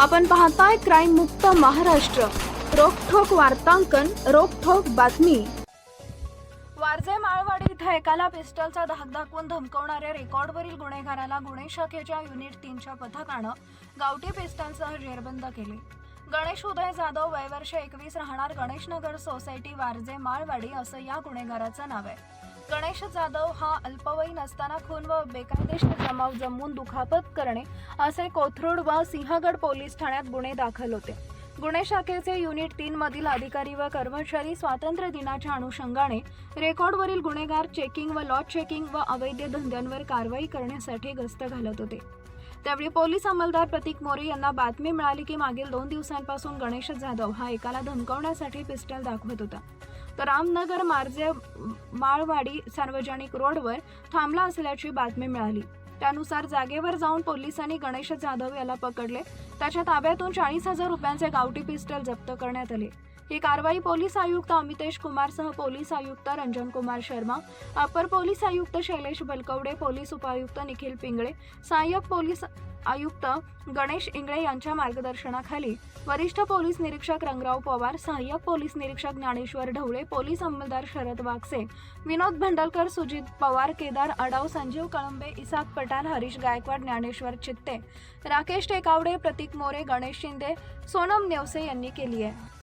आपण पाहताय क्राईम मुक्त महाराष्ट्र. रोखोक वार्तांकन रोखोक बातमी. वारजे माळवाडी इथं एकाला पिस्टलचा धाक दाखवून धमकवणाऱ्या रेकॉर्डवरील गुन्हेगाराला गुन्हे शाखेच्या युनिट तीनच्या पथकानं गावठी पिस्टलसह जेरबंद केले. गणेश उदय जाधव वयवर्ष एकवीस राहणार गणेशनगर सोसायटी वारजे माळवाडी असं या गुन्हेगाराचं नाव आहे. गणेश जाधव हा अल्पवयीन असताना खून व बेकायदेशीर जमाव जमवून दुखापत करणे असे कोथरूड व सिंहगड पोलीस ठाण्यात गुन्हे दाखल होते. गुन्हे शाखेचे युनिट तीन मधील अधिकारी व कर्मचारी स्वातंत्र्य दिनाच्या अनुषंगाने रेकॉर्डवरील गुन्हेगार चेकिंग व लॉट चेकिंग व अवैध धंद्यांवर कारवाई करण्यासाठी गस्त घालत होते. त्यावेळी पोलीस अंमलदार प्रतीक मोरे यांना बातमी मिळाली की मागील दोन दिवसांपासून गणेश जाधव हा एकाला धमकवण्यासाठी पिस्टल दाखवत होता. तर रामनगर मार्जे माळवाडी सार्वजनिक रोडवर थांबला असल्याची बातमी मिळाली. त्यानुसार जागेवर जाऊन पोलिसांनी गणेश जाधव याला पकडले. त्याच्या ताब्यातून चाळीस हजार रुपयांचे गावठी पिस्टल जप्त करण्यात आले. ही कारवाई पोलीस आयुक्त अमितेश कुमारसह पोलीस आयुक्त रंजन कुमार शर्मा अपर पोलीस आयुक्त शैलेश बलकवडे पोलीस उपायुक्त निखिल पिंगळे सहाय्यक पोलीस आयुक्त गणेश इंगळे यांच्या मार्गदर्शनाखाली वरिष्ठ पोलीस निरीक्षक रंगराव पवार सहाय्यक पोलीस निरीक्षक ज्ञानेश्वर ढवळे पोलीस अंमलदार शरद वागसे विनोद भंडलकर सुजित पवार केदार अडाव संजीव कळंबे इसाक पटाल हरीश गायकवाड ज्ञानेश्वर चित्ते राकेश टेकावडे प्रतीक मोरे गणेश शिंदे सोनम नेवसे यांनी केली आहे.